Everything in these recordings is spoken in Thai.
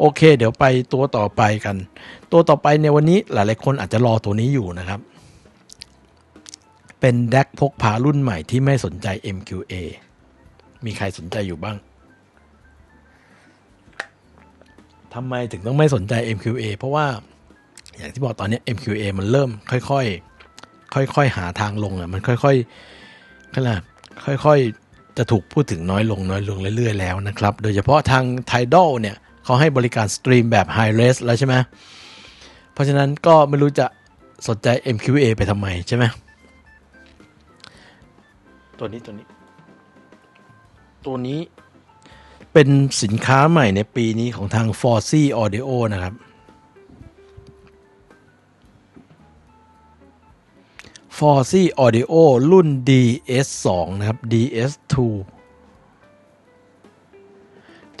โอเค เดี๋ยวไปตัวต่อไปกัน ตัวต่อไปในวันนี้หลายๆคนอาจจะรอตัวนี้อยู่นะครับ เป็นแดกพกพารุ่นใหม่ที่ไม่สนใจ MQA มีใครสนใจอยู่บ้างทำไมถึงต้องไม่สนใจ MQA เพราะว่าอย่างที่บอกตอนนี้ MQA มันเริ่มค่อยๆ ค่อยๆ หาทางลงอะ มันค่อยๆขนาดค่อยๆ จะถูกพูดถึงน้อยลงน้อยลงเรื่อยๆ แล้วนะครับ โดยเฉพาะทาง Tidal เนี่ย เขาให้บริการสตรีมแบบ High Res แล้วใช่ไหมเพราะฉะนั้นก็ไม่รู้จะสนใจ MQA ไปทำไมใช่ไหมตัวนี้ตัวนี้ ตัวนี้เป็นสินค้าใหม่ในปีนี้ของทาง f o r c y Audio นะครับ f o r c y Audio รุ่น DS2 นะครับ DS2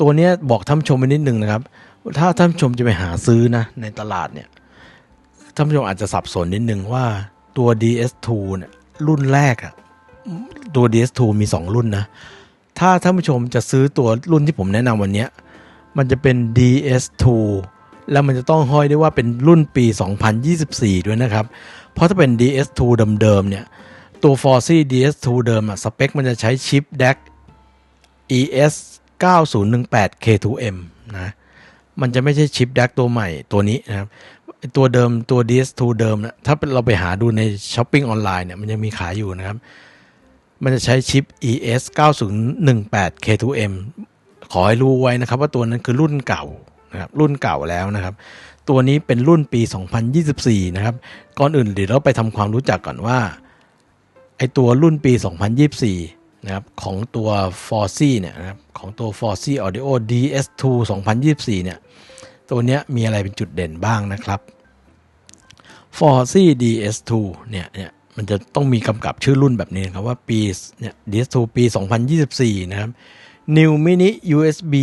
ตัวนี้บอกท่านชมไปนิดนึงนะครับ ถ้าท่านชมจะไปหาซื้อนะ ในตลาดเนี่ยท่านชมอาจจะสับสนนิดนึงว่าตัว DS2 เนี่ยรุ่นแรกอะตัว DS2 มี 2 รุ่นนะ ถ้าท่านผู้ชมจะซื้อตัวรุ่นที่ผมแนะนำวันนี้ มันจะเป็น DS2 แล้วมันจะต้องห้อยได้ว่าเป็นรุ่นปี 2024 ด้วยนะครับ เพราะถ้าเป็น DS2 เดิมๆเนี่ย ตัว f o r c y DS2 เดิมอะสเปคมันจะใช้ชิป DAC ES 9018 K2M นะ มันจะไม่ใช่ชิป DAC ตัวใหม่ตัวนี้นะครับ ตัวเดิมตัว DS2 เดิมนะถ้าเราไปหาดูในช้อปปิ้งออนไลน์เนี่ยมันยังมีขายอยู่นะครับ มันจะใช้ชิป ES 9018 K2M ขอให้รู้ไว้นะครับ ว่าตัวนั้นคือรุ่นเก่านะครับรุ่นเก่าแล้วนะครับ ตัวนี้เป็นรุ่นปี 2024 นะครับ ก่อนอื่นเดี๋ยวเราไปทำความรู้จักก่อนว่าไอตัวรุ่นปี 2024 นะครับของตัว f o r c y เนี่ยนะครับของตัว f o r c y Audio DS2 2024 เนี่ย ตัวเนี้ยมีอะไรเป็นจุดเด่นบ้างนะครับ f o r c y DS2 เนี่ยเนี่ยมันจะต้องมีกำกับชื่อรุ่นแบบนี้นะครับว่าปีเนี่ย DS2 ปี 2024 นะครับ New Mini USB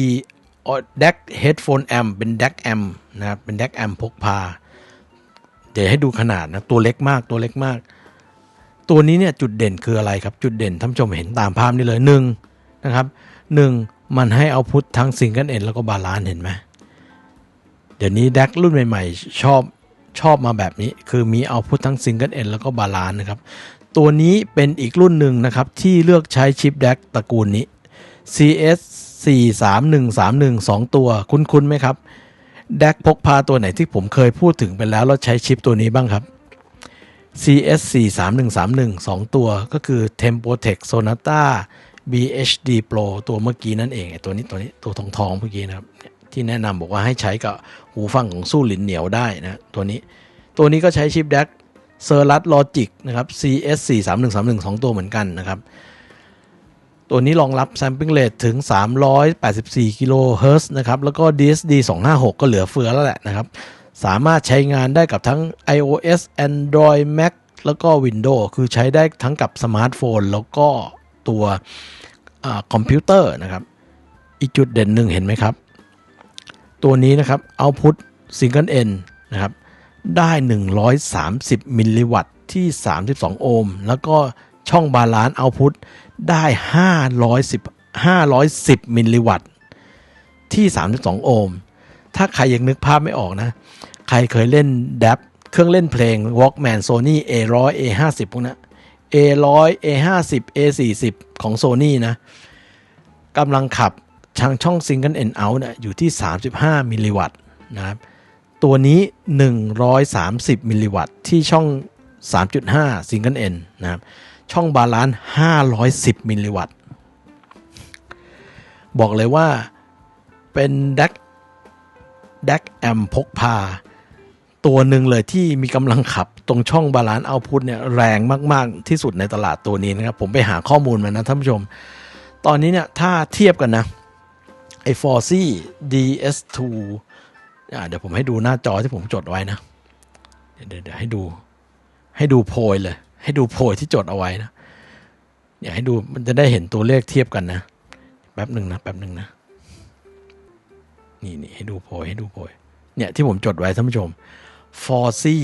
DAC Headphone Amp เป็น DAC Amp นะครับเป็น DAC Amp พกพา เดี๋ยวให้ดูขนาดนะ ตัวเล็กมากตัวเล็กมาก ตัวนี้เนี่ยจุดเด่นคืออะไรครับ จุดเด่นท่านผู้ชมเห็นตามภาพนี้เลยหนึ่งนะครับหนึ่งมันให้เอาพุททั้งซิงเกิลเอ็นแล้วก็บาลานเห็นไหมเดี๋ยวนี้ DAC รุ่นใหม่ๆ ชอบชอบมาแบบนี้ คือมีเอาพุททั้งซิงเกิลเอ็นแล้วก็บาลานนะครับ ตัวนี้เป็นอีกรุ่นหนึ่งนะครับ ที่เลือกใช้ชิป DAC ตระกูลนี้ CS 43131 2 ตัวคุ้นๆไหมครับ DAC พกพาตัวไหนที่ผมเคยพูดถึงไปแล้วแล้วใช้ชิปตัวนี้บ้างครับ CS 43131 2 ตัวก็คือ Tempotech Sonata BHD Pro ตัวเมื่อกี้นั่นเองไอ้ตัวนี้ตัวนี้ตัวทองทองๆเมื่อกี้นะครับที่แนะนำบอกว่าให้ใช้กับหูฟังของสู้หลินเหนียวได้นะตัวนี้ ตัวนี้ก็ใช้ชิป DAC s e r l u t Logic นะครับ CS 43131 2 ตัวเหมือนกันนะครับ ตัวนี้รองรับ sampling rate ถึง 384 กิโลเฮิรตซ์นะครับ แล้วก็ DSD 256 ก็เหลือเฟือแล้วแหละนะครับ สามารถใช้งานได้กับทั้ง iOS Android Mac แล้วก็ Windows คือใช้ได้ทั้งกับสมาร์ทโฟน แล้วก็ตัวคอมพิวเตอร์นะครับ อีกจุดเด่นหนึ่งเห็นไหมครับ ตัวนี้นะครับ Output Single N นะครับ ได้ 130 มิลลิวัตต์ที่ 32 โอห์ม แล้วก็ช่องบาลานซ์เอาพุทได้ 510 510 มิลลิวัตต์ที่ 32 โอห์ม ถ้าใครยังนึกภาพไม่ออกนะ ใครเคยเล่นดับเครื่องเล่นเพลง Walkman Sony A100 A50 พวกนั้น A100 A50 A40 ของ Sony นะกำลังขับทางช่อง Single End Out เนี่ยอยู่ที่ 35 มิลลิวัตต์นะครับตัวนี้ 130 มิลลิวัตต์ที่ช่อง 3.5 Single End นะครับช่องบาลานซ์510 มิลลิวัตต์ บอกเลยว่าเป็นดัก ดักแอมพกพา ตัวหนึ่งเลยที่มีกำลังขับตรงช่องบาลานซ์เอาพุทเนี่ยแรงมาก ๆ ที่สุดในตลาดตัวนี้นะครับ ผมไปหาข้อมูลมานะท่านผู้ชม ตอนนี้เนี่ยถ้าเทียบกันนะไอ้ f o r c y DS2 อ่าเดี๋ยวผมให้ดูหน้าจอที่ผมจดไว้นะ เดี๋ยวเดี๋ยวให้ดู ให้ดูโพยเลย ให้ดูโพยที่จดเอาไว้นะอยากให้ดูมันจะได้เห็นตัวเลขเทียบกันนะ แป๊บหนึ่งนะ แป๊บหนึ่งนะ นี่นี่ให้ดูโพยให้ดูโพยเนี่ยที่ผมจดไว้ท่านผู้ชม f o r c y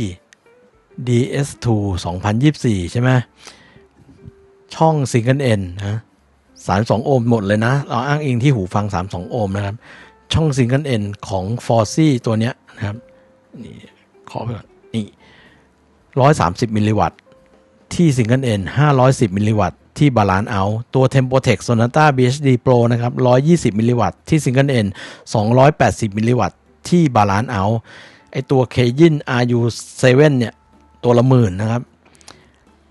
DS2 2024 ใช่ไหมช่อง Single N นนะ32โอห์มหมดเลยนะ เราอ้างอิงที่หูฟัง 32 โอห์มนะครับ ช่องซิงเกิลเอ็นของฟอร์ซีตัวเนี้ยนะครับนี่ขอไปก่อนนี่ร้อยสามสิบมิลลิวัตต์ที่ซิงเกิลเอ็นห้าร้อยสิบมิลลิวัตต์ ที่บาลานซ์เอาตัว Tempotech Sonata BHD Pro นะครับร้อยยี่สิบมิลลิวัตต์ที่ซิงเกิลเอ็นสองร้อยแปดสิบมิลลิวัตต์ที่บาลานซ์เอาไอตัว k y i n RU7 เนี่ย ตัวละหมื่นนะครับ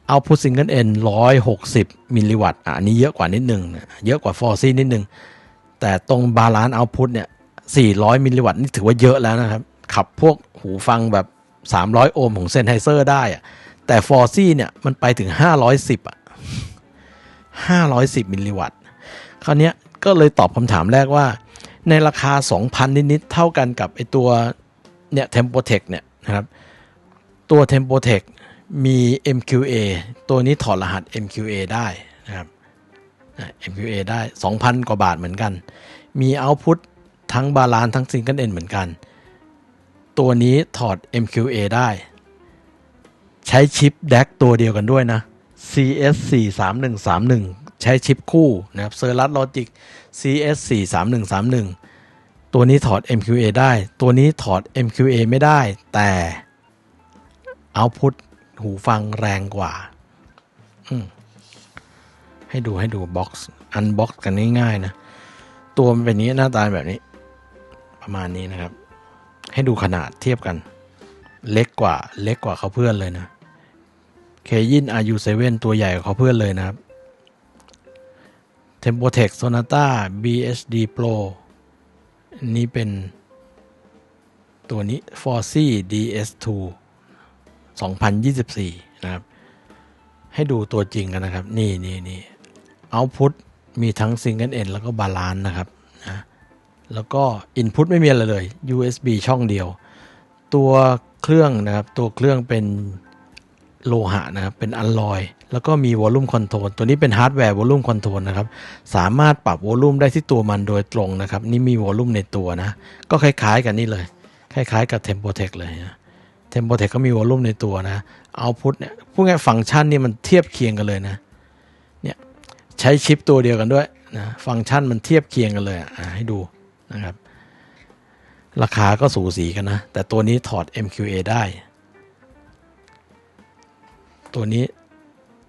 เอาพุ t ซิงเกิลเอ็นร้อยหกสิบมิลลิวัตต์อันนี้เยอะกว่านิดนึง เยอะกว่าฟอร์ซี่นิดนึง แต่ตรงบาลานซ์เอาพุทเนี่ยสี่ร้อยมิลลิวัตต์นี่ถือว่าเยอะแล้วนะครับ ขับพวกหูฟังแบบ300โอห์มของเซนไฮเซอร์ได้อะแต่ฟอร์ซี่เนี่ยมันไปถึง510อะ 510 มิลลิวัตต์ คราวนี้ก็เลยตอบคำถามแรกว่า ในราคา 2,000 นิดๆ เท่ากันกับไอตัวเนี่ย Tempotech เนี่ยนะครับ ตัว Tempotech มี MQA ตัวนี้ถอดรหัส MQA ได้นะครับ MQA ได้ 2,000 กว่าบาทเหมือนกัน มี Output ทั้งบาลานทั้ง Single End เหมือนกัน ตัวนี้ถอด MQA ได้ ใช้ชิป DAC ตัวเดียวกันด้วยนะ CS 4 3 1 3 1 ใช้ชิปคู่นะครับ Ceras Logic CS 4 3 1 3 1 ตัวนี้ถอด MQA ได้ ตัวนี้ถอด MQA ไม่ได้ แต่ Output หูฟังแรงกว่า ให้ดูให้ดูบ็อกซ์อันบ็อกซ์กันง่ายๆนะ ตัวมันเป็นนี้หน้าตาแบบนี้ ประมาณนี้นะครับ ให้ดูขนาดเทียบกัน เล็กกว่า เล็กกว่าเขาเพื่อนเลยนะ เคยิน RU7 ตัวใหญ่กว่าเพื่อนเลยนะครับ Tempotech Sonata BHD Pro นี่เป็นตัวนี้ f o r c y DS2 2024 นะครับ ให้ดูตัวจริงกันนะครับ นี่นี่นี่ Output มีทั้ง Single End แล้วก็ Balance นะครับนะแล้วก็ Input ไม่มีอะไรเลย USB ช่องเดียว ตัวเครื่องนะครับ ตัวเครื่องเป็น โลหะนะครับ เป็นอลลอย แล้วก็มีวอลลุ่มคอนโทรลตัวนี้เป็นฮาร์ดแวร์วอลลุ่มคอนโทรลนะครับ สามารถปรับวอลลุ่มได้ที่ตัวมันโดยตรงนะครับ นี่มีวอลลุ่มในตัวนะ ก็คล้ายๆกันนี่เลย คล้ายๆกับ Tempotech เลยนะ Tempotech ก็มีวอลลุ่มในตัวนะ Output เนี่ยพูดง่ายฟังก์ชันนี่มันเทียบเคียงกันเลยนะเนี่ยใช้ชิปตัวเดียวกันด้วยนะฟังก์ชันมันเทียบเคียงกันเลยอะให้ดูนะครับราคาก็สูสีกันนะ แต่ตัวนี้ถอด MQA ได้ ตัวนี้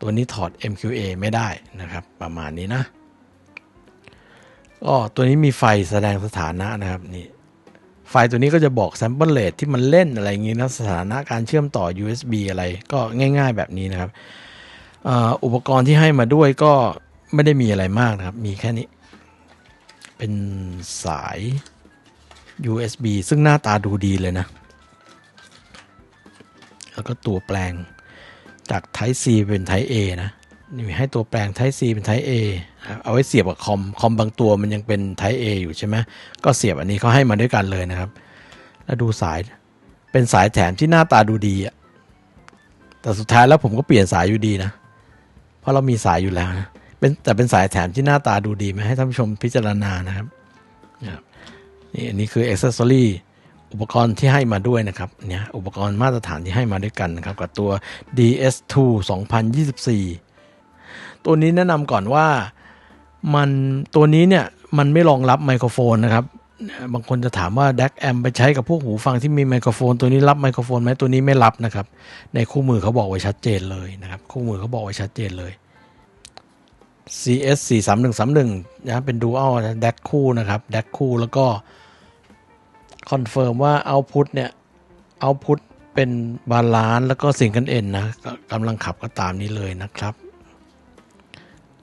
ตัวนี้ถอด MQA ไม่ได้นะครับประมาณนี้นะก็ตัวนี้มีไฟแสดงสถานะนะครับนี่ไฟตัวนี้ก็จะบอก sample rate ที่มันเล่นอะไรอย่างงี้นะสถานะการเชื่อมต่อ USB อะไรก็ง่าย ๆ แบบนี้นะครับออุปกรณ์ที่ให้มาด้วยก็ไม่ได้มีอะไรมากนะครับ มีแค่นี้ เป็นสาย USB ซึ่งหน้าตาดูดีเลยนะ แล้วก็ตัวแปลง จาก Type C เป็น Type A นะนี่ให้ตัวแปลง Type C เป็น Type A นะเอาไว้เสียบกับคอมคอมบางตัวมันยังเป็น Type A อยู่ใช่ไหมก็เสียบอันนี้เขาให้มาด้วยกันเลยนะครับ แล้วดูสายเป็นสายแถมที่หน้าตาดูดีอะแต่สุดท้ายแล้วผมก็เปลี่ยนสายอยู่ดีนะ เพราะเรามีสายอยู่แล้วนะเป็นแต่เป็นสายแถมที่หน้าตาดูดีไหมาให้ท่านผู้ชมพิจารณานะครับนะครับนี่อันนี้คือ accessory อุปกรณ์ที่ให้มาด้วยนะครับเนี่ยอุปกรณ์มาตรฐานที่ให้มาด้วยกันนะครับกับตัว DS2 2024 ตัวนี้แนะนำก่อนว่ามันตัวนี้เนี่ยมันไม่รองรับไมโครโฟนนะครับบางคนจะถามว่า DAC amp ไปใช้กับพวกหูฟังที่มีไมโครโฟน ตัวนี้รับไมโครโฟนไหมตัวนี้ไม่รับนะครับ ในคู่มือเขาบอกไว้ชัดเจนเลยนะครับ คู่มือเขาบอกไว้ชัดเจนเลย CS 4 3 1 3 1นะเป็น Dual นะ DAC คู่นะครับ DAC คู่แล้วก็ คอนเฟิร์มว่า Output เนี่ย Output เป็นบาลานซ์แล้วก็สิ่งกันเอ็นนะก็กำลังขับก็ตามนี้เลยนะครับ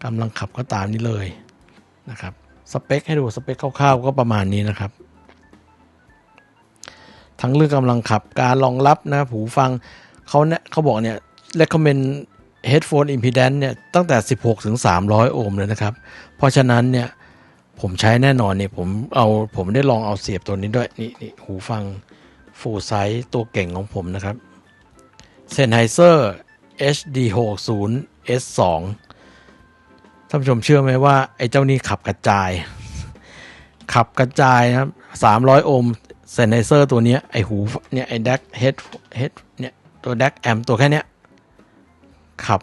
กำลังขับก็ตามนี้เลยนะครับสเปคให้ดูสเปคคร่าวๆก็ประมาณนี้นะครับ ทั้งเรื่องกำลังขับการรองรับนะหูฟังเขาเนี่ยเขาบอกเนี่ย recommend headphone impedance เนี่ยตั้งแต่ 16 ถึง 300 โอห์มเลยนะครับ เพราะฉะนั้นเนี่ย ผมใช้แน่นอนเนี่ยผมเอาผมได้ลองเอาเสียบตัวนี้ด้วยนี่นี่หูฟัง full size ตัวเก่งของผมนะครับ Sennheiser HD60 S2 ท่านผู้ชมเชื่อไหมว่า ไอ้เจ้านี้ขับกระจาย ขับกระจายนะครับ300 โอห์ม Sennheiser ตัวเนี้ยไอหูเนี่ยไอ DAC head head เนี่ยตัว DAC amp ตัวแค่เนี้ยขับ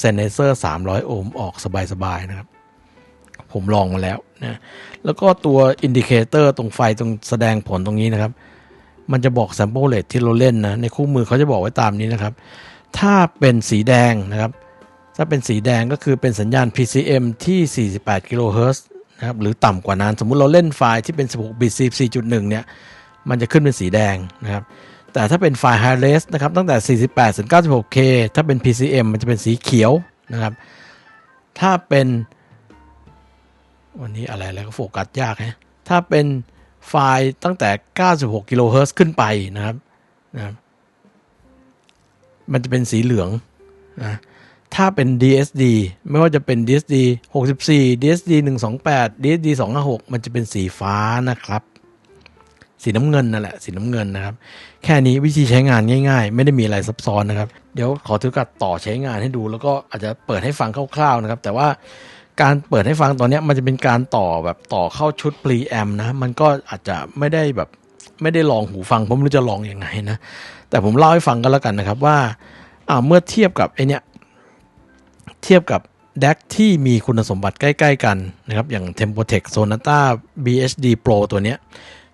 Sennheiser 300 โอห์มออกสบาย ๆ นะครับ ผมลองมาแล้ว นะแล้วก็ตัวอินดิเคเตอร์ตรงไฟตรงแสดงผลตรงนี้นะครับ มันจะบอก sample rate ที่เราเล่นนะในคู่มือเขาจะบอกไว้ตามนี้นะครับ ถ้าเป็นสีแดงนะครับ ถ้าเป็นสีแดงก็คือเป็นสัญญาณ PCM ที่ 48กิโลเฮิรตซ์นะครับหรือต่ำกว่านั้น สมมุติเราเล่นไฟล์ที่เป็น 16 บิต 44.1 เนี่ย มันจะขึ้นเป็นสีแดงนะครับแต่ถ้าเป็นไฟล์ high res นะครับตั้งแต่ 48 ถึง 96K ถ้าเป็น PCM มันจะเป็นสีเขียวนะครับ ถ้าเป็น วันนี้อะไรอะไรก็โฟกัสยากฮะถ้าเป็นไฟล์ตั้งแต่ 96กิโลเฮิรตซ์ขึ้นไปนะครับนะมันจะเป็นสีเหลืองนะถ้าเป็น DSD ไม่ว่าจะเป็น DSD 64 DSD 128 DSD 256 มันจะเป็นสีฟ้านะครับ สีน้ำเงินนั่นแหละสีน้ำเงินนะครับ แค่นี้วิธีใช้งานง่ายๆ ไม่ได้มีอะไรซับซ้อนนะครับ เดี๋ยวขอถือกัดต่อใช้งานให้ดู แล้วก็อาจจะเปิดให้ฟังคร่าวๆนะครับ แต่ว่า การเปิดให้ฟังตอนนี้มันจะเป็นการต่อแบบต่อเข้าชุด preamp นะ มันก็อาจจะไม่ได้แบบไม่ได้ลองหูฟังผมไม่รู้จะลองอยังไงนะ แต่ผมเล่าให้ฟังกันแล้วกันนะครับว่าอ่าเมื่อเทียบกับไอเนี้ยเทียบกับ DAC ที่มีคุณสมบัติใกล้ ๆ กันนะครับ อย่าง Tempotech Sonata BHD Pro ตัวเนี้ย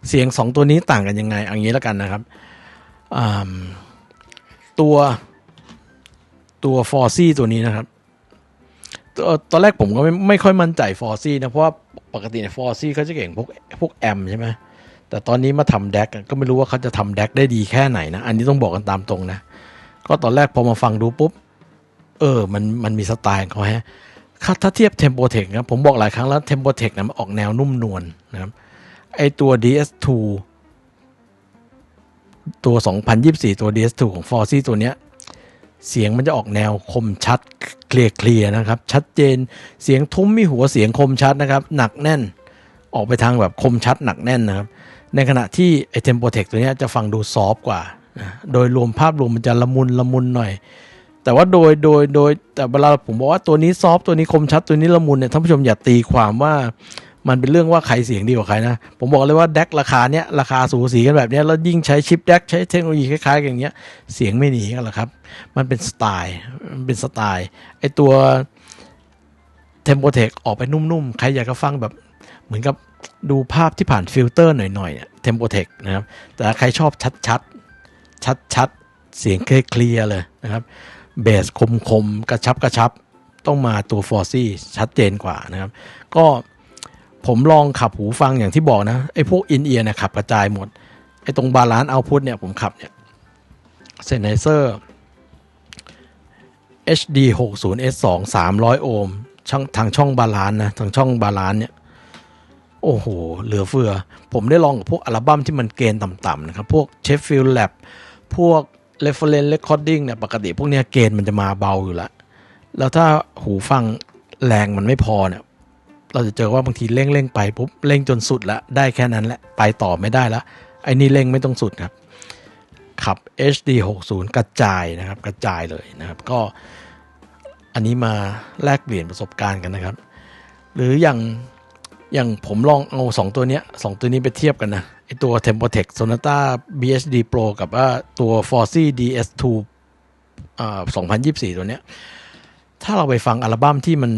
เสียง 2 ตัวนี้ต่างกันยังไงเอันนี้แล้วกันนะครับตัวตัว f o r c ตัวนี้นะครับ ตอนแรกผมก็ไม่ไม่ค่อยมั่นใจ f o r c นะ เพราะว่าปกติใน f o r c เขาจะเก่งพวกพวกแอมใช่ไหมแต่ตอนนี้มาทำ DAC ก็ไม่รู้ว่าเขาจะทำ DAC ได้ดีแค่ไหนนะ อันนี้ต้องบอกกันตามตรงนะ ก็ตอนแรกพอมาฟังดูปุ๊บ เออ มันมันมีสไตล์ของเขาฮะถ้าเทียบ Tempotech นะผมบอกหลายครั้งแล้ว Tempotech นะมันออกแนวนุ่มนวลนะครับไอตัว DS2 ตัว 2024 ตัว DS2 ของ f o r c ตัวเนี้ย เสียงมันจะออกแนวคมชัด เคลียร์นะครับ ชัดเจนเสียงทุ้มมีหัวเสียงคมชัดนะครับ หนักแน่นออกไปทางแบบคมชัดหนักแน่นนะครับ ในขณะที่ไอเทมโปรเทคตัวนี้จะฟังดูซอฟกว่า โดยรวมภาพรวมมันจะละมุนละมุนหน่อย แต่ว่าโดยโดยโดยแต่เวลาผมบอกว่าตัวนี้ซอฟตัวนี้คมชัดตัวนี้ละมุนเนี่ยท่านผู้ชมอย่าตีความว่า มันเป็นเรื่องว่าใครเสียงดีกว่าใครนะ ผมบอกเลยว่าแดกราคาเนี้ยราคาสูสีกันแบบเนี้ยแล้วยิ่งใช้ชิปแดกใช้เทคโนโลยีคล้ายๆอย่างเงี้ยเสียงไม่หนีกันหรอกครับ มันเป็นสไตล์มันเป็นสไตล์ไอตัวเทมโปเทคออกไปนุ่มๆ ใครอยากจะฟังแบบเหมือนกับดูภาพที่ผ่านฟิลเตอร์หน่อยๆเนี่ยเทมโปเทคนะครับ แต่ใครชอบชัดๆ ชัดๆ เสียงเคลียร์เลยนะครับเบสคมคมกระชับกระชับต้องมาตัวฟอร์ซี่ชัดเจนกว่านะครับ ก็ ผมลองขับหูฟังอย่างที่บอกนะไอ้พวกอินเอียร์เนี่ยขับกระจายหมดไอ้ตรงบาลานซ์เอาพุทเนี่ยผมขับเนี่ยเซนเซอร์ HD 60 S2 300 โอห์มช่องทางช่องบาลานซ์นะทางช่องบาลานซ์เนี่ยโอ้โห เหลือเฟือ ผมได้ลองกับพวกอัลบั้มที่มันเกณฑ์ต่ำๆนะครับ พวก Sheffield Lab พวก reference recording เนี่ยปกติพวกเนี้ยเกณฑ์มันจะมาเบาอยู่แล้ว แล้วถ้าหูฟังแรงมันไม่พอเนี่ย เราจะเจอว่าบางทีเร่งเร่งไปปุ๊บเร่งจนสุดล้วได้แค่นั้นแหละไปต่อไม่ได้ล้วไอ้นี่เร่งไม่ต้องสุดครับ ขับ HD 60 กระจายนะครับ กระจายเลยนะครับ ก็อันนี้มาแลกเปลี่ยนประสบการณ์กันนะครับ หรืออย่างอย่างผมลองเอาสองตัวเนี้ยสองตัวนี้ไปเทียบกันนะไอตัว Tempotech Sonata BHD Pro กับว่าตัว f o r c DS2 อ่า2024 ตัวเนี้ยถ้าเราไปฟังอัลบั้มที่มัน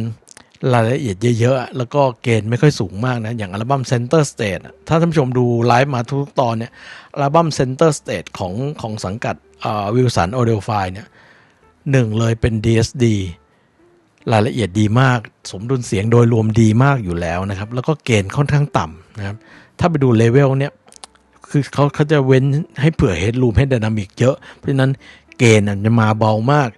รายละเอียดเยอะๆ แล้วก็เกณฑ์ไม่ค่อยสูงมากนะ อย่างอัลบั้ม Center Stage ถ้าท่านผู้ชมดูไลฟ์มาทุกตอนเนี่ยอัลบั้ม Center Stage ของของสังกัดวิลสันออเดลไฟเนี่ยหนึ่งเลยเป็น DSD รายละเอียดดีมาก สมดุลเสียงโดยรวมดีมากอยู่แล้วนะครับ แล้วก็เกณฑ์ค่อนข้างต่ำนะครับ ถ้าไปดูเลเวลเนี่ยคือเขาเขาจะเว้นให้เผื่อเฮดรูมให้ดนามิกเยอะ เพราะฉะนั้นเกณฑ์จะมาเบามาก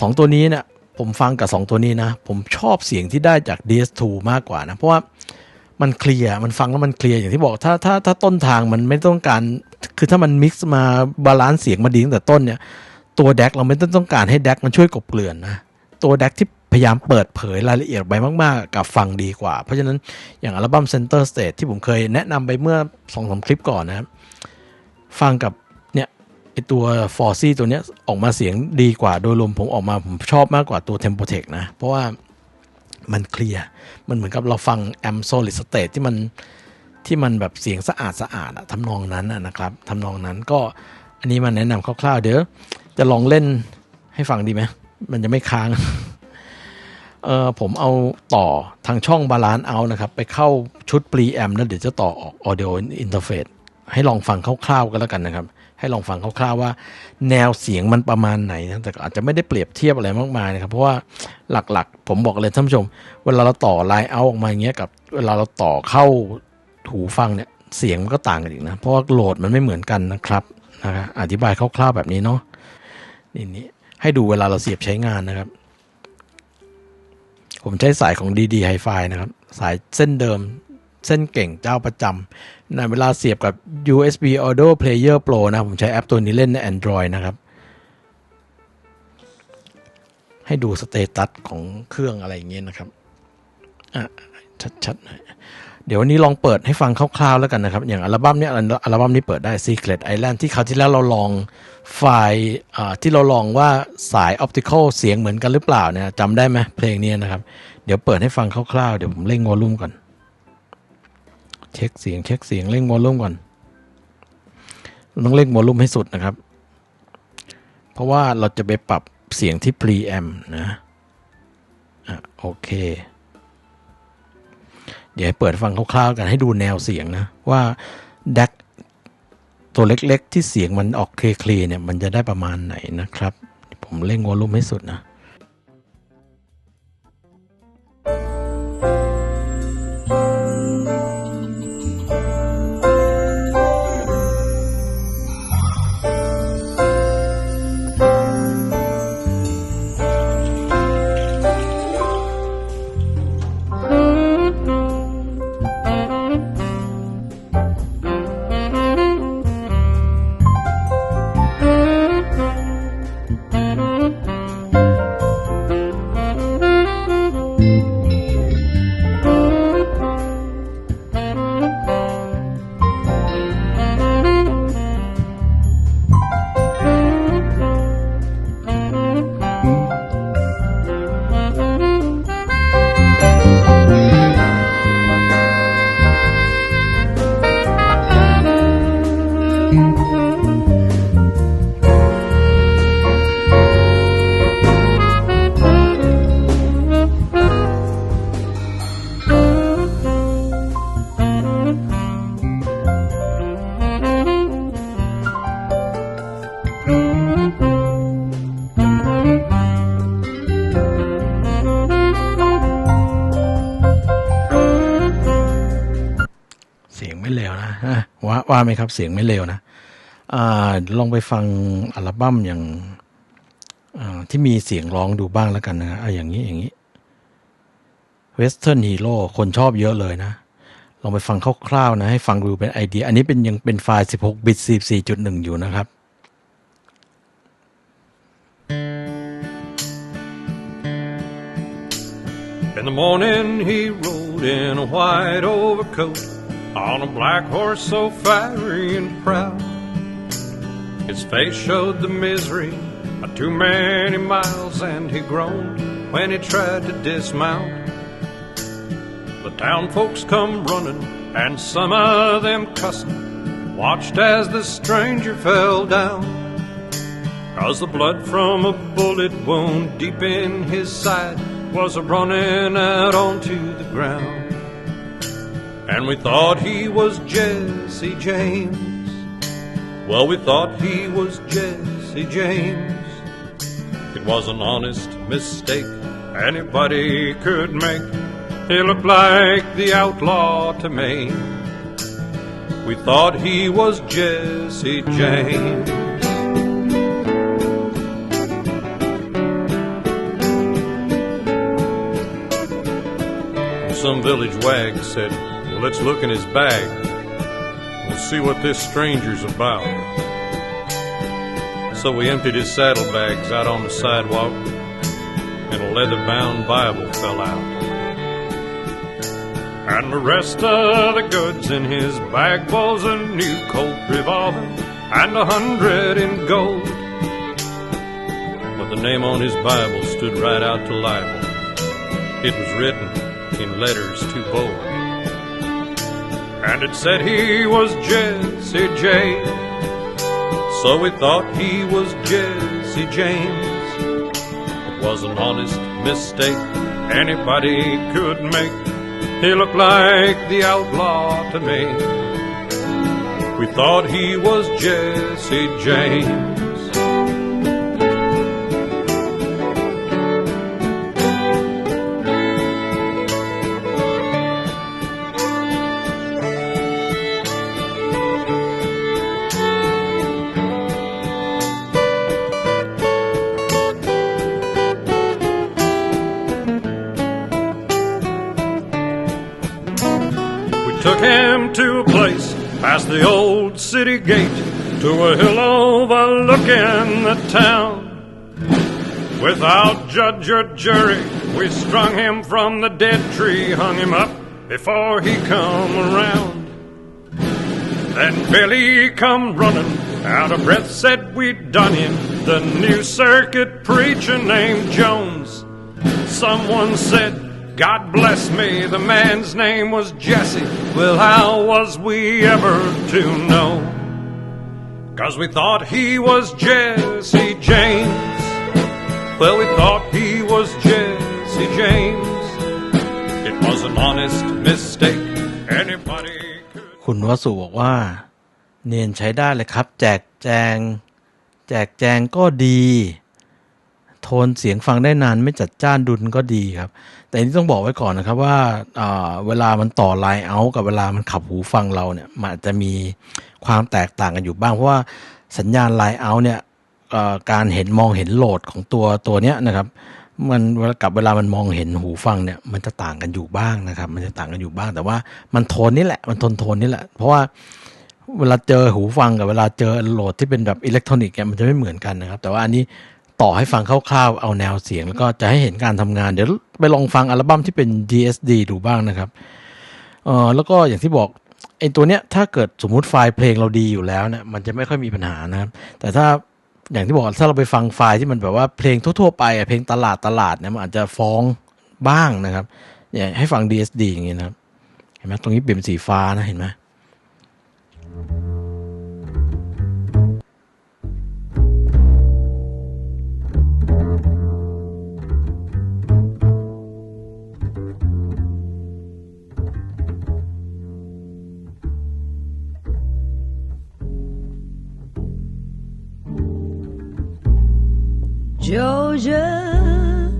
สองตัวนี้เนี่ย ผมฟังกับ 2 ตัวนี้นะ ผมชอบเสียงที่ได้จาก DS2 มากกว่านะ เพราะว่ามันเคลียร์มันฟังแล้วมันเคลียร์อย่างที่บอกถ้าถ้าถ้าต้นทางมันไม่ต้องการ คือถ้ามันมิกซ์มาบาลานซ์เสียงมาดีตั้งแต่ต้นเนี่ย ตัวแดกเราไม่ต้องต้องการให้แดกมันช่วยกบเกลื่อนนะ ตัวแดกที่พยายามเปิดเผยรายละเอียดไปมาก ๆ กับฟังดีกว่า เพราะฉะนั้นอย่างอัลบั้ม Center Stage ที่ผมเคยแนะนำไปเมื่อ2อสคลิปก่อนนะครับฟังกับ ตัวฟอร์ซี่ตัวเนี้ยออกมาเสียงดีกว่าโดยรวมผมออกมาผมชอบมากกว่าตัว Tempotech นะ เพราะว่ามันเคลียร์ มันเหมือนกับเราฟังแอมโซลิดสเตทที่มันที่มันแบบเสียงสะอาดสะอาดอะทำนองนั้นนะครับทำนองนั้นก็อันนี้มาแนะนำคร่าวๆ เดี๋ยวจะลองเล่นให้ฟังดีไหมมันจะไม่ค้างเออผมเอาต่อทางช่องบาลานซ์เอานะครับ ไปเข้าชุด preamp แล้วเดี๋ยวจะต่อออก audio interface ให้ลองฟังคร่าวๆกันแล้วกันนะครับ ให้ลองฟังคร่าวๆว่า แนวเสียงมันประมาณไหนนะแต่อาจจะไม่ได้เปรียบเทียบอะไรมากมายนะครับเพราะว่าหลักๆ ผมบอกเลยท่านผู้ชม เวลาเราต่อไลน์เอาออกมาอย่างเงี้ยกับเวลาเราต่อเข้าหูฟังเนี่ยเสียงมันก็ต่างกันอีกนะเพราะว่าโหลดมันไม่เหมือนกันนะครับนะครับอธิบายคร่าวๆแบบนี้เนาะนี่นี่ให้ดูเวลาเราเสียบใช้งานนะครับ ผมใช้สายของ DD Hi-Fi นะครับ สายเส้นเดิม เส้นเก่งเจ้าประจำนะเวลาเสียบกับ USB Audio Player Pro นะ ผมใช้แอปตัวนี้เล่นใน Android นะครับ ให้ดูสเตตัสของเครื่องอะไรอย่างเงี้ยนะครับ อะ ชัดๆหน่อยเดี๋ยววันนี้ลองเปิดให้ฟังคร่าวๆแล้วกันนะครับ อย่างอัลบั้มนี้อัลบั้มนี้เปิดได้ Secret Island ที่คราวที่แล้วเราลองไฟล์ที่เราลองว่าสายออปติคอลเสียงเหมือนกันหรือเปล่าเนี่ยจำได้ไหมเพลงนี้นะครับ เดี๋ยวเปิดให้ฟังคร่าวๆ เดี๋ยวผมเร่งวอลลุ่มก่อน เช็คเสียงเช็คเสียงเร่งวอลลุ่มก่อนต้องเร่งวอลลุ่มให้สุดนะครับ เพราะว่าเราจะไปปรับเสียงที่ preamp นะอะโอเค เดี๋ยวให้เปิดฟังคร่าวๆกันให้ดูแนวเสียงนะ ว่าดักตัวเล็กๆ ที่เสียงมันออกเคลียร์เนี่ยมันจะได้ประมาณไหนนะครับ ผมเร่งวอลลุ่มให้สุดนะ ว่าไหมครับ เสียงไม่เลวนะอลองไปฟังอัลบั้มอย่างที่มีเสียงร้องดูบ้างแล้วกันนะอะอย่างนี้อย่างนี้ Western Hero คนชอบเยอะเลยนะ ลองไปฟังคร่าวๆนะ ให้ฟังดูเป็นไอเดีย อันนี้เป็นยังเป็นไฟล์ 16 บิต44.1 อยู่นะครับ In the morning he rode in a white overcoat on a black horse so fiery and proud. His face showed the misery of too many miles and he groaned when he tried to dismount. The town folks come running and some of them cussin' watched as the stranger fell down. Cause the blood from a bullet wound deep in his side was a running out onto the ground. And we thought he was Jesse James. Well, we thought he was Jesse James. It was an honest mistake anybody could make. He looked like the outlaw to me. We thought he was Jesse James. Some village wag said, let's look in his bag. We'll see what this stranger's about. So we emptied his saddlebags out on the sidewalk, and a leather bound Bible fell out. And the rest of the goods in his bag was a new Colt revolver and a hundred in gold. But the name on his Bible stood right out to libel. It was written in letters too bold. And it said he was Jesse James. So we thought he was Jesse James. It was an honest mistake anybody could make. He looked like the outlaw to me. We thought he was Jesse James. Took him to a place past the old city gate to a hill overlooking the town. Without judge or jury, we strung him from the dead tree, hung him up before he come around. Then Billy come running, out of breath, said we'd done him. The new circuit preacher named Jones. Someone said, God bless me, the man's name was Jesse. Well, how was we ever to know? Cause we thought he was Jesse James. Well, we thought he was Jesse James. It was an honest mistake. Anybody could. คุณวสุบอกว่า เนียนใช้ได้เลยครับ แจกแจง แจกแจงก็ดี โทนเสียงฟังได้นานไม่จัดจ้านดุลก็ดีครับ แต่อันนี้ต้องบอกไว้ก่อนนะครับว่าเวลามันต่อไลน์เอากับเวลามันขับหูฟังเราเนี่ยมันอาจจะมีความแตกต่างกันอยู่บ้าง เพราะว่าสัญญาณไลน์เอาเนี่ยการเห็นมองเห็นโหลดของตัวตัวเนี้ยนะครับมันกับเวลามันมองเห็นหูฟังเนี่ยมันจะต่างกันอยู่บ้างนะครับ มันจะต่างกันอยู่บ้าง แต่ว่ามันโทนนี่แหละมันทนโทนนี่แหละ เพราะว่าเวลาเจอหูฟังกับเวลาเจอโหลดที่เป็นแบบอิเล็กทรอนิกส์เนี่ยมันจะไม่เหมือนกันนะครับ แต่ว่าอันนี้ ต่อให้ฟังคร่าวๆ เอาแนวเสียง แล้วก็จะให้เห็นการทำงาน เดี๋ยวไปลองฟังอัลบั้มที่เป็น DSD ดูบ้างนะครับเออแล้วก็อย่างที่บอกไอ้ตัวเนี้ยถ้าเกิดสมมุติไฟล์เพลงเราดีอยู่แล้วเนี่ยมันจะไม่ค่อยมีปัญหานะครับ แต่ถ้าอย่างที่บอกถ้าเราไปฟังไฟล์ที่มันแบบว่าเพลงทั่วๆไปเพลงตลาดตลาดเนี่ยมันอาจจะฟ้องบ้างนะครับเนี่ยให้ฟัง DSD อย่างงี้นะครับ เห็นไหมตรงนี้เปลี่ยนเป็นสีฟ้านะเห็นไหม Georgia,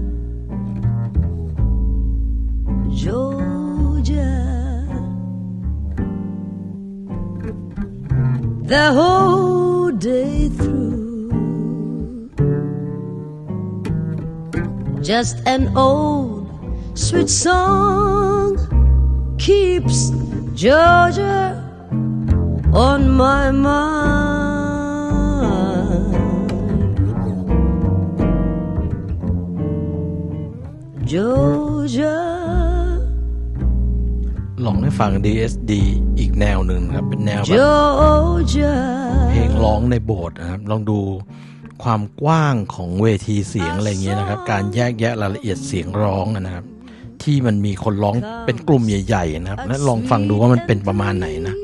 Georgia, the whole day through. Just an old sweet song keeps Georgia on my mind. Georgia. ลองให้ฟัง DSD อีกแนวหนึ่งนะครับ เป็นแนวแบบ Georgia. เพลงร้องในโบสถ์นะครับ ลองดูความกว้างของเวทีเสียงอะไรเงี้ยนะครับ การแยกแยะรายละเอียดเสียงร้องนะครับ ที่มันมีคนร้องเป็นกลุ่มใหญ่ ๆ นะครับ แล้วลองฟังดูว่ามันเป็นประมาณไหนนะ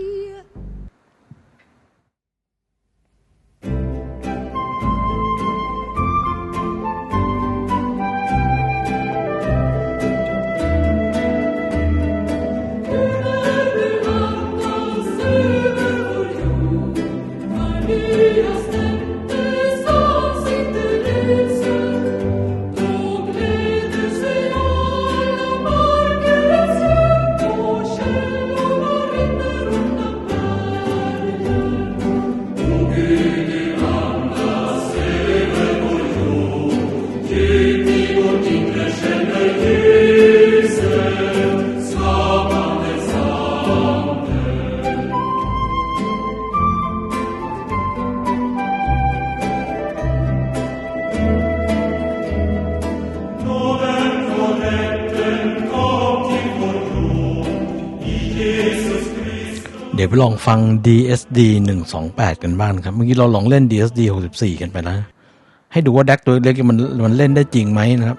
เดี๋ยวไปลองฟัง DSD 128 กันบ้างครับ เมื่อกี้เราลองเล่น DSD 64 กันไปแล้วให้ดูว่าแดกตัวเล็กมันมันเล่นได้จริงไหมนะครับ